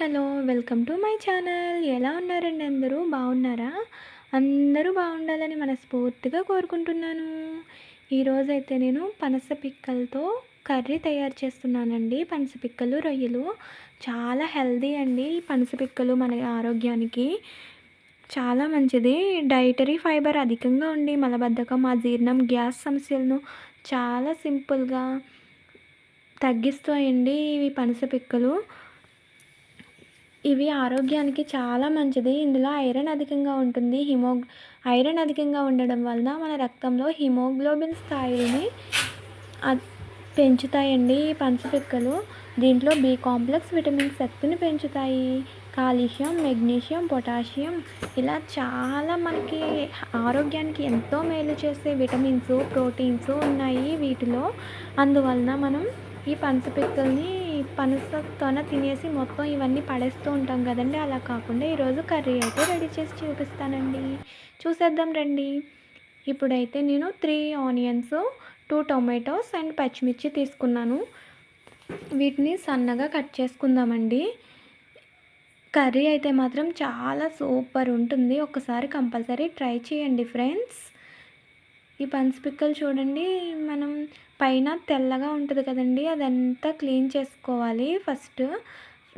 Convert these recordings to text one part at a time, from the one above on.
Hello welcome to my channel. ఎలా ఉన్నారండి అందరూ? బాగున్నారా? అందరూ బాగుండాలని మనస్ఫూర్తిగా కోరుకుంటున్నాను. ఈరోజైతే నేను పనస పిక్కలతో కర్రీ తయారు చేస్తున్నానండి. పనస పిక్కలు రొయ్యలు. చాలా హెల్దీ అండి ఈ పనస పిక్కలు మన ఆరోగ్యానికి. చాలా మంచిది. డైటరీ ఫైబర్ అధికంగా ఉండి మలబద్ధకం అజీర్ణం గ్యాస్ సమస్యలను చాలా సింపుల్గా తగ్గిస్తాయండి ఇవి పనస పిక్కలు. ఇవి ఆరోగ్యానికి చాలా మంచిది. ఇందులో ఐరన్ అధికంగా ఉంటుంది. హిమో ఐరన్ అధికంగా ఉండడం వలన మన రక్తంలో హిమోగ్లోబిన్ స్థాయిని పెంచుతాయండి ఈ పంచపిక్కలు. దీంట్లో బి కాంప్లెక్స్ విటమిన్ శక్తిని పెంచుతాయి. కాల్షియం మెగ్నీషియం పొటాషియం ఇలా చాలా మనకి ఆరోగ్యానికి ఎంతో మేలు చేసే విటమిన్స్ ప్రోటీన్స్ ఉన్నాయి వీటిలో. అందువలన మనం ఈ పంచపిక్కల్ని పనసతోన తినేసి మొత్తం ఇవన్నీ పడేస్తూ ఉంటాం కదండి. అలా కాకుండా ఈరోజు కర్రీ అయితే రెడీ చేసి చూపిస్తానండి. చూసేద్దాం రండి. ఇప్పుడైతే నేను three onions two tomatoes and పచ్చిమిర్చి తీసుకున్నాను. వీటిని సన్నగా కట్ చేసుకుందామండి. కర్రీ అయితే మాత్రం చాలా సూపర్ ఉంటుంది. ఒకసారి కంపల్సరీ ట్రై చేయండి ఫ్రెండ్స్. ఈ పిక్కలు చూడండి మనం పైన తెల్లగా ఉంటుంది కదండి అదంతా క్లీన్ చేసుకోవాలి. ఫస్ట్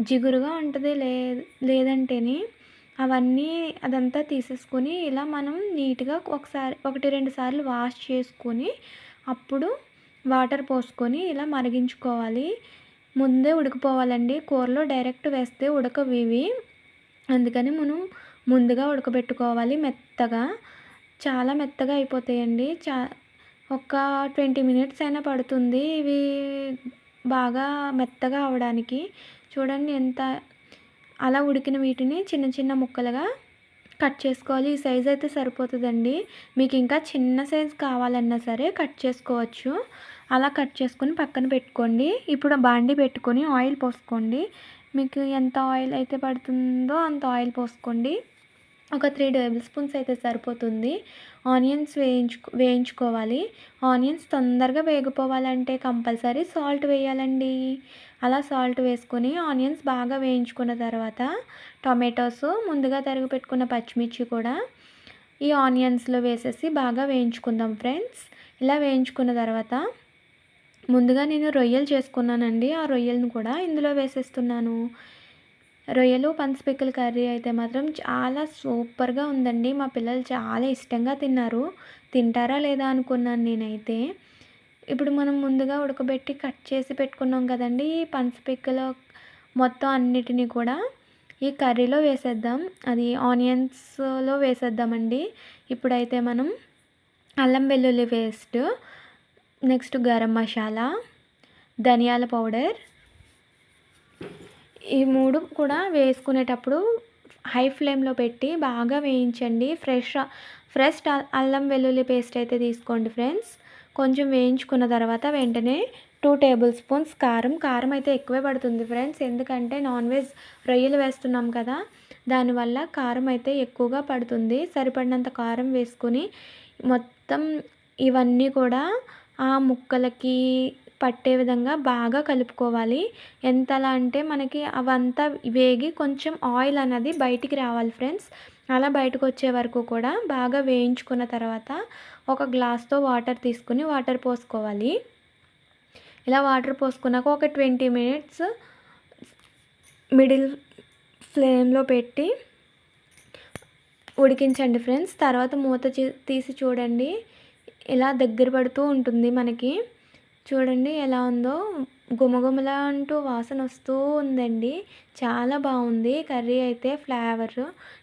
జిగురుగా ఉంటుంది లే లేదంటేని అవన్నీ అదంతా తీసేసుకొని ఇలా మనం నీట్గా ఒకసారి ఒకటి రెండు సార్లు వాష్ చేసుకొని అప్పుడు వాటర్ పోసుకొని ఇలా మరిగించుకోవాలి. ముందే ఉడికిపోవాలండి. కూరలో డైరెక్ట్ వేస్తే ఉడకవివి అందుకని మనం ముందుగా ఉడకబెట్టుకోవాలి మెత్తగా. చాలా మెత్తగా అయిపోతాయండి. చా ఒక ట్వంటీ మినిట్స్ అయినా పడుతుంది. ఇవి బాగా మెత్తగా అవడానికి. చూడండి ఎంత అలా ఉడికిన వీటిని చిన్న చిన్న ముక్కలుగా కట్ చేసుకోవాలి. ఈ సైజ్ అయితే సరిపోతుందండి. మీకు ఇంకా చిన్న సైజ్ కావాలన్నా సరే కట్ చేసుకోవచ్చు. అలా కట్ చేసుకొని పక్కన పెట్టుకోండి. ఇప్పుడు బాండి పెట్టుకొని ఆయిల్ పోసుకోండి. మీకు ఎంత ఆయిల్ అయితే పడుతుందో అంత ఆయిల్ పోసుకోండి. ఒక త్రీ టేబుల్ స్పూన్స్ అయితే సరిపోతుంది. ఆనియన్స్ వేయించు వేయించుకోవాలి. ఆనియన్స్ తొందరగా వేగిపోవాలంటే కంపల్సరీ సాల్ట్ వేయాలండి. అలా సాల్ట్ వేసుకొని ఆనియన్స్ బాగా వేయించుకున్న తర్వాత టొమాటోస్ ముందుగా తరిగి పెట్టుకున్న పచ్చిమిర్చి కూడా ఈ ఆనియన్స్లో వేసేసి బాగా వేయించుకుందాం ఫ్రెండ్స్. ఇలా వేయించుకున్న తర్వాత ముందుగా నేను రొయ్యలు చేసుకున్నానండి. ఆ రొయ్యలను కూడా ఇందులో వేసేస్తున్నాను. రొయ్యలు పంచపిక్కల కర్రీ అయితే మాత్రం చాలా సూపర్గా ఉందండి. మా పిల్లలు చాలా ఇష్టంగా తిన్నారు. తింటారా లేదా అనుకున్నాను నేనైతే. ఇప్పుడు మనం ముందుగా ఉడకబెట్టి కట్ చేసి పెట్టుకున్నాం కదండి. ఈ పంచపిక్కల మొత్తం అన్నిటినీ కూడా ఈ కర్రీలో వేసేద్దాం. అది ఆనియన్స్లో వేసేద్దామండి. ఇప్పుడైతే మనం అల్లం వెల్లుల్లి పేస్ట్ నెక్స్ట్ గరం మసాలా ధనియాల పౌడర్ ఈ మూడు కూడా వేసుకునేటప్పుడు హై ఫ్లేమ్లో పెట్టి బాగా వేయించండి. ఫ్రెష్ ఫ్రెష్ అల్లం వెల్లుల్లి పేస్ట్ అయితే తీసుకోండి ఫ్రెండ్స్. కొంచెం వేయించుకున్న తర్వాత వెంటనే టూ టేబుల్ స్పూన్స్ కారం. కారం అయితే ఎక్కువే పడుతుంది ఫ్రెండ్స్. ఎందుకంటే నాన్ వెజ్ రొయ్యలు వేస్తున్నాం కదా దానివల్ల కారం అయితే ఎక్కువగా పడుతుంది. సరిపడినంత కారం వేసుకుని మొత్తం ఇవన్నీ కూడా ఆ ముక్కలకి పట్టే విధంగా బాగా కలుపుకోవాలి. ఎంతలా అంటే మనకి అవంతా వేగి కొంచెం ఆయిల్ అనేది బయటికి రావాలి ఫ్రెండ్స్ అలా బయటకు వచ్చే వరకు కూడా బాగా వేయించుకున్న తర్వాత ఒక గ్లాస్తో వాటర్ తీసుకుని వాటర్ పోసుకోవాలి. ఇలా వాటర్ పోసుకున్నాక ఒక ట్వంటీ మినిట్స్ మిడిల్ ఫ్లేమ్లో పెట్టి ఉడికించండి ఫ్రెండ్స్ తర్వాత మూత తీసి చూడండి. ఇలా దగ్గర పడుతూ ఉంటుంది మనకి. చూడండి ఎలా ఉందో. గుమగుమలా అంటూ వాసన వస్తూ ఉందండి. చాలా బాగుంది. కర్రీ అయితే ఫ్లేవర్.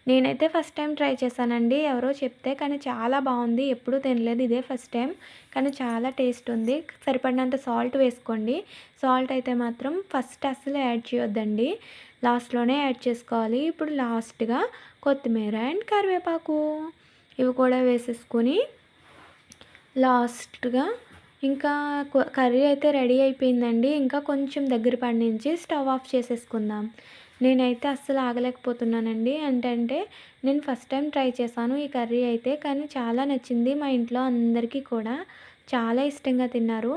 నేనైతే ఫస్ట్ టైం ట్రై చేశానండి. ఎవరో చెప్తే కానీ చాలా బాగుంది. ఎప్పుడూ తినలేదు ఇదే ఫస్ట్ టైం. కానీ చాలా టేస్ట్ ఉంది. సరిపడినంత సాల్ట్ వేసుకోండి. సాల్ట్ అయితే మాత్రం ఫస్ట్ అసలు యాడ్ చేయొద్దండి. లాస్ట్లోనే యాడ్ చేసుకోవాలి. ఇప్పుడు లాస్ట్గా కొత్తిమీర అండ్ కరివేపాకు. ఇవి కూడా వేసేసుకొని లాస్ట్గా ఇంకా కర్రీ అయితే రెడీ అయిపోయిందండి. ఇంకా కొంచెం దగ్గర పడినుంచి స్టవ్ ఆఫ్ చేసేసుకుందాం. నేనైతే అస్సలు ఆగలేకపోతున్నానండి. ఏంటంటే నేను ఫస్ట్ టైం ట్రై చేశాను ఈ కర్రీ అయితే కానీ చాలా నచ్చింది మా ఇంట్లో అందరికీ కూడా. చాలా ఇష్టంగా తిన్నారు.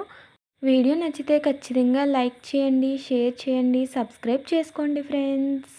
వీడియో నచ్చితే ఖచ్చితంగా లైక్ చేయండి షేర్ చేయండి సబ్స్క్రైబ్ చేసుకోండి ఫ్రెండ్స్.